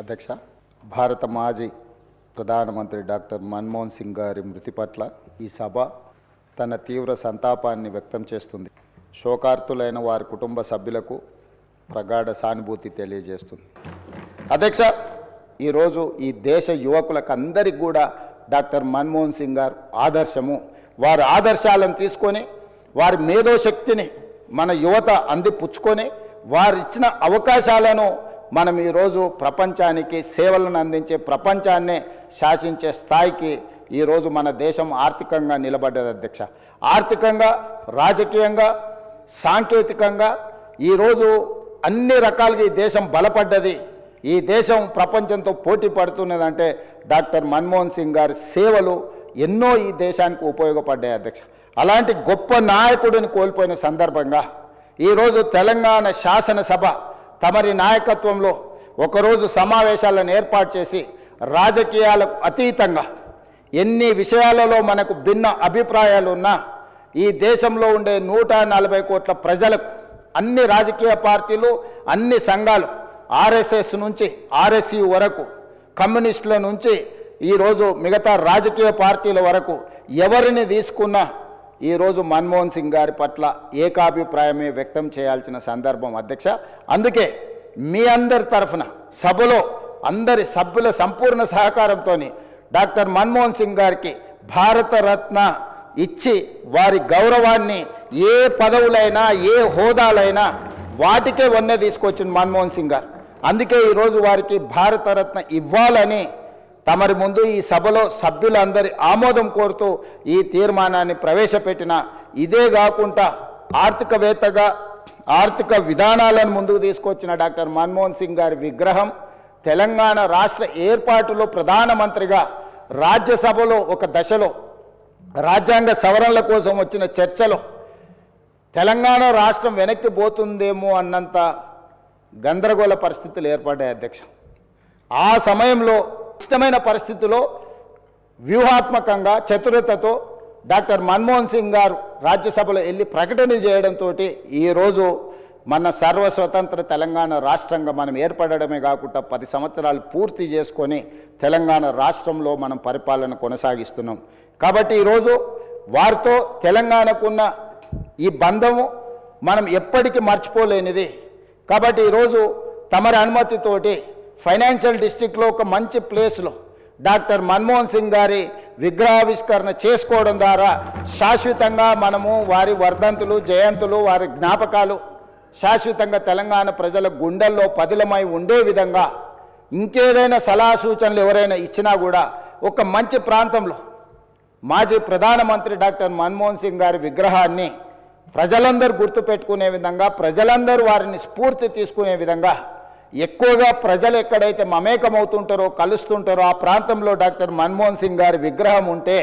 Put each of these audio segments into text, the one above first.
అధ్యక్ష భారత మాజీ ప్రధానమంత్రి డాక్టర్ మన్మోహన్ సింగ్ గారి మృతి పట్ల ఈ సభ తన తీవ్ర సంతాపాన్ని వ్యక్తం చేస్తుంది. శోకార్తులైన వారి కుటుంబ సభ్యులకు ప్రగాఢ సానుభూతి తెలియజేస్తుంది. అధ్యక్ష ఈరోజు ఈ దేశ యువకులకు అందరికి కూడా డాక్టర్ మన్మోహన్ సింగ్ గారు ఆదర్శము. వారి ఆదర్శాలను తీసుకొని వారి మేధోశక్తిని మన యువత అందిపుచ్చుకొని వారిచ్చిన అవకాశాలను మనం ఈరోజు ప్రపంచానికి సేవలను అందించే ప్రపంచాన్నే శాసించే స్థాయికి ఈరోజు మన దేశం ఆర్థికంగా నిలబడ్డది అధ్యక్ష. ఆర్థికంగా రాజకీయంగా సాంకేతికంగా ఈరోజు అన్ని రకాలుగా ఈ దేశం బలపడ్డది. ఈ దేశం ప్రపంచంతో పోటీ పడుతున్నదంటే డాక్టర్ మన్మోహన్ సింగ్ గారి సేవలు ఎన్నో ఈ దేశానికి ఉపయోగపడ్డాయి అధ్యక్ష. అలాంటి గొప్ప నాయకుడిని కోల్పోయిన సందర్భంగా ఈరోజు తెలంగాణ శాసనసభ తమరి నాయకత్వంలో ఒకరోజు సమావేశాలను ఏర్పాటు చేసి రాజకీయాలకు అతీతంగా ఎన్ని విషయాలలో మనకు భిన్న అభిప్రాయాలు ఉన్నా ఈ దేశంలో ఉండే నూట నలభై కోట్ల ప్రజలకు అన్ని రాజకీయ పార్టీలు అన్ని సంఘాలు ఆర్ఎస్ఎస్ నుంచి ఆర్ఎస్యు వరకు కమ్యూనిస్టుల నుంచి ఈరోజు మిగతా రాజకీయ పార్టీల వరకు ఎవరిని తీసుకున్నా ఈరోజు మన్మోహన్ సింగ్ గారి పట్ల ఏకాభిప్రాయమే వ్యక్తం చేయాల్సిన సందర్భం అధ్యక్ష. అందుకే మీ అందరి తరఫున సభలో అందరి సభ్యుల సంపూర్ణ సహకారంతో డాక్టర్ మన్మోహన్ సింగ్ గారికి భారతరత్న ఇచ్చి వారి గౌరవాన్ని ఏ పదవులైనా ఏ హోదాలైనా వాటికే వన్నె తీసుకొచ్చింది మన్మోహన్ సింగ్ గారు. అందుకే ఈరోజు వారికి భారతరత్న ఇవ్వాలని తమరి ముందు ఈ సభలో సభ్యులందరి ఆమోదం కోరుతూ ఈ తీర్మానాన్ని ప్రవేశపెట్టిన ఇదే కాకుండా ఆర్థికవేత్తగా ఆర్థిక విధానాలను ముందుకు తీసుకొచ్చిన డాక్టర్ మన్మోహన్ సింగ్ గారి విగ్రహం తెలంగాణ రాష్ట్ర ఏర్పాటులో ప్రధానమంత్రిగా రాజ్యసభలో ఒక దశలో రాజ్యాంగ సవరణల కోసం వచ్చిన చర్చలో తెలంగాణ రాష్ట్రం వెనక్కి పోతుందేమో అన్నంత గందరగోళ పరిస్థితులు ఏర్పడ్డాయి అధ్యక్ష. ఆ సమయంలో ఇష్టమైన పరిస్థితిలో వ్యూహాత్మకంగా చతురతతో డాక్టర్ మన్మోహన్ సింగ్ గారు రాజ్యసభలో వెళ్ళి ప్రకటన చేయడంతో ఈరోజు మన సర్వస్వతంత్ర తెలంగాణ రాష్ట్రంగా మనం ఏర్పడడమే కాకుండా పది సంవత్సరాలు పూర్తి చేసుకొని తెలంగాణ రాష్ట్రంలో మనం పరిపాలన కొనసాగిస్తున్నాం. కాబట్టి ఈరోజు వారితో తెలంగాణకున్న ఈ బంధము మనం ఎప్పటికీ మర్చిపోలేనిది. కాబట్టి ఈరోజు తమరి అనుమతితోటి ఫైనాన్షియల్ డిస్టిక్లో ఒక మంచి ప్లేస్లో డాక్టర్ మన్మోహన్ సింగ్ గారి విగ్రహావిష్కరణ చేసుకోవడం ద్వారా శాశ్వతంగా మనము వారి వర్ధంతులు జయంతులు వారి జ్ఞాపకాలు శాశ్వతంగా తెలంగాణ ప్రజల గుండెల్లో పదిలమై ఉండే విధంగా ఇంకేదైనా సలహా సూచనలు ఎవరైనా ఇచ్చినా కూడా ఒక మంచి ప్రాంతంలో మాజీ ప్రధానమంత్రి డాక్టర్ మన్మోహన్ సింగ్ గారి విగ్రహాన్ని ప్రజలందరూ గుర్తుపెట్టుకునే విధంగా ప్రజలందరూ వారిని స్ఫూర్తి తీసుకునే విధంగా ఎక్కువగా ప్రజలు ఎక్కడైతే మమేకమవుతుంటారో కలుస్తుంటారో ఆ ప్రాంతంలో డాక్టర్ మన్మోహన్ సింగ్ గారి విగ్రహం ఉంటే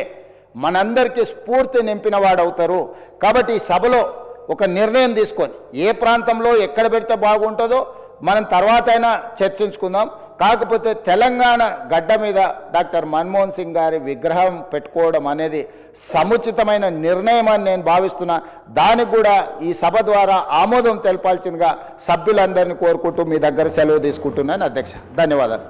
మనందరికీ స్ఫూర్తి నింపిన వాడవుతారు కాబట్టి ఈ సభలో ఒక నిర్ణయం తీసుకొని ఏ ప్రాంతంలో ఎక్కడ పెడితే బాగుంటుందో మనం తర్వాత అయినా చర్చించుకుందాం. కాకపోతే తెలంగాణ గడ్డ మీద డాక్టర్ మన్మోహన్ సింగ్ గారి విగ్రహం పెట్టుకోవడం అనేది సముచితమైన నిర్ణయం అని నేను భావిస్తున్నా. దానికి కూడా ఈ సభ ద్వారా ఆమోదం తెలపాల్సిందిగా సభ్యులందరినీ కోరుకుంటూ మీ దగ్గర సెలవు తీసుకుంటున్నాను. అధ్యక్ష ధన్యవాదాలు.